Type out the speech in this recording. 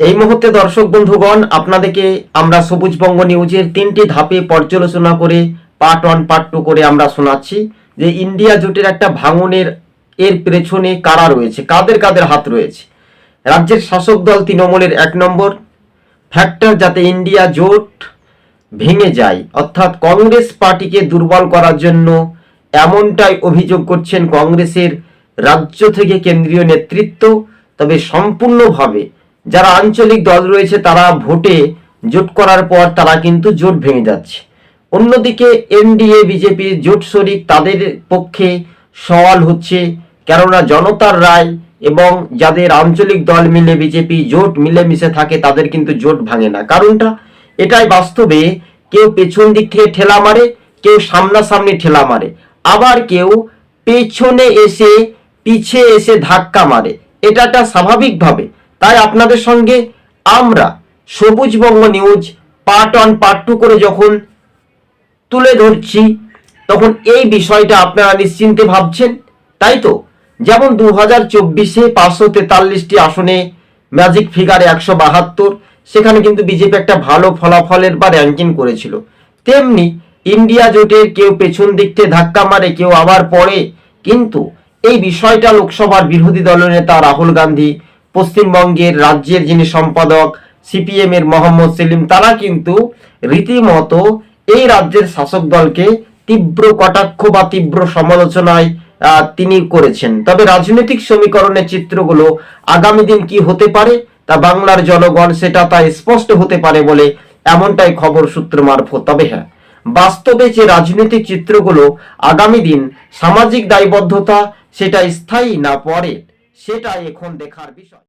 এই মুহূর্তে দর্শক বন্ধুগণ, আপনাদেরকে আমরা সবুজবঙ্গ নিউজের তিনটি ধাপে পর্যালোচনা করে পার্ট ওয়ান পার্ট টু করে আমরা শোনাচ্ছি যে ইন্ডিয়া জোটের একটা ভাঙনের এর পেছনে কারা রয়েছে, কাদের কাদের হাত রয়েছে? রাজ্যের শাসক দল তৃণমূলের এক নম্বর ফ্যাক্টর যাতে ইন্ডিয়া জোট ভেঙে যায়, অর্থাৎ কংগ্রেস পার্টিকে দুর্বল করার জন্য এমনটাই অভিযোগ করছেন কংগ্রেসের রাজ্য থেকে কেন্দ্রীয় নেতৃত্ব, তবে সম্পূর্ণভাবে যারা আঞ্চলিক দল রয়েছে, তারা ভোটে জোট করার পর তারা কিন্তু জোট ভেঙে যাচ্ছে। অন্যদিকে এনডিএ, বিজেপি জোট শরিক তাদের পক্ষে সওয়াল হচ্ছে, কেননা জনতার রায় এবং যাদের আঞ্চলিক দল মিলে বিজেপি জোট মিলেমিশে থাকে, তাদের কিন্তু জোট ভাঙে না। কারণটা এটাই বাস্তবে, কেউ পেছন দিক থেকে ঠেলা মারে, কেউ সামনাসামনি ঠেলা মারে। আবার কেউ পেছনে এসে, পিছে এসে ধাক্কা মারে। এটাটা স্বাভাবিকভাবে। তাই আপনাদের সঙ্গে আমরা Sabujbanga news part one part two করে যখন তুলে ধরছি, তখন এই বিষয়টা আপনারা নিশ্চিন্তে ভাবছেন, তাই তো? যেমন দু হাজার চব্বিশে পাঁচশো তেতাল্লিশটি আসনে ম্যাজিক ফিগারে একশো বাহাত্তর, সেখানে কিন্তু বিজেপি একটা ভালো ফলাফলের বা র্যাঙ্কিং করেছিল। তেমনি ইন্ডিয়া জোটের কেউ পেছন দিক থেকে ধাক্কা মারে, কেউ আবার পড়ে, কিন্তু এই বিষয়টা লোকসভার বিরোধী দলনেতা রাহুল গান্ধী পশ্চিমবঙ্গের রাজ্যের যিনি সম্পাদক সিপিএম এর মোহাম্মদ সেলিম, তারা কিন্তু রীতিমতো এই রাজ্যের শাসক দলকে তীব্র কটাক্ষ বা তীব্র সমালোচনায় তিনি করেছেন। তবে রাজনৈতিক সমীকরণের চিত্রগুলো আগামী দিন কি হতে পারে তা বাংলার জনগণ সেটা তা স্পষ্ট হতে পারে বলে এমনটাই খবর সূত্র মারফত। তবে হ্যাঁ বাস্তবে যে রাজনৈতিক চিত্রগুলো আগামী দিন সামাজিক দায়বদ্ধতা সেটা স্থায়ী না পরে সেটাই এখন দেখার বিষয়।